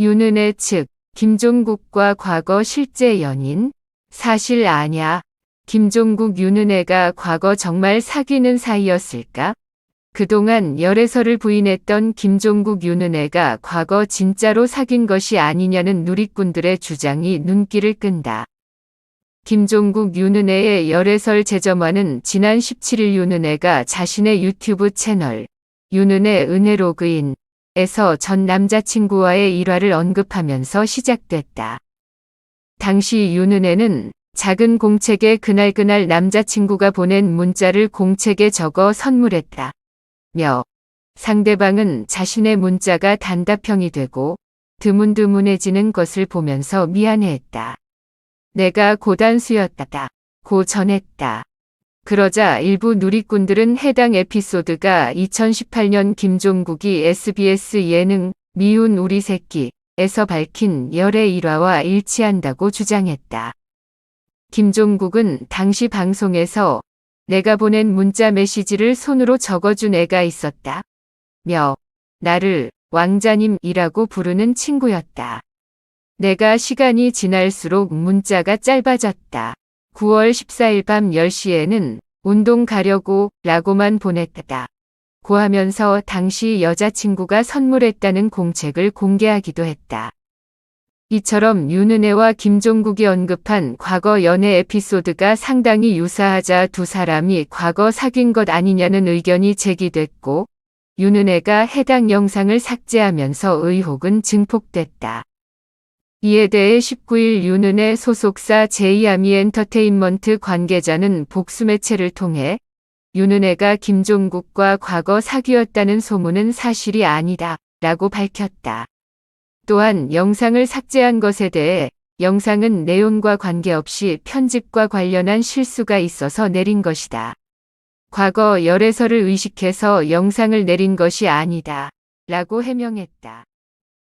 윤은혜 측 김종국과 과거 실제 연인 사실 아냐 김종국 윤은혜가 과거 정말 사귀는 사이였을까? 그동안 열애설을 부인했던 김종국 윤은혜가 과거 진짜로 사귄 것이 아니냐는 누리꾼들의 주장이 눈길을 끈다. 김종국 윤은혜의 열애설 재점화는 지난 17일 윤은혜가 자신의 유튜브 채널 윤은혜 은혜로그인 에서 전 남자친구와의 일화를 언급하면서 시작됐다. 당시 윤은혜는 작은 공책에 그날그날 남자친구가 보낸 문자를 공책에 적어 선물했다. 며 상대방은 자신의 문자가 단답형이 되고 드문드문해지는 것을 보면서 미안해했다. 내가 고단수였다. 고 전했다. 그러자 일부 누리꾼들은 해당 에피소드가 2018년 김종국이 SBS 예능 미운 우리 새끼에서 밝힌 열애 일화와 일치한다고 주장했다. 김종국은 당시 방송에서 내가 보낸 문자 메시지를 손으로 적어준 애가 있었다. 며 나를 왕자님이라고 부르는 친구였다. 내가 시간이 지날수록 문자가 짧아졌다. 9월 14일 밤 10시에는 운동 가려고 라고만 보냈다. 고 하면서 당시 여자친구가 선물했다는 공책을 공개하기도 했다. 이처럼 윤은혜와 김종국이 언급한 과거 연애 에피소드가 상당히 유사하자 두 사람이 과거 사귄 것 아니냐는 의견이 제기됐고 윤은혜가 해당 영상을 삭제하면서 의혹은 증폭됐다. 이에 대해 19일 윤은혜 소속사 제이아미 엔터테인먼트 관계자는 복수매체를 통해 윤은혜가 김종국과 과거 사귀었다는 소문은 사실이 아니다 라고 밝혔다. 또한 영상을 삭제한 것에 대해 영상은 내용과 관계없이 편집과 관련한 실수가 있어서 내린 것이다. 과거 열애설을 의식해서 영상을 내린 것이 아니다. 라고 해명했다.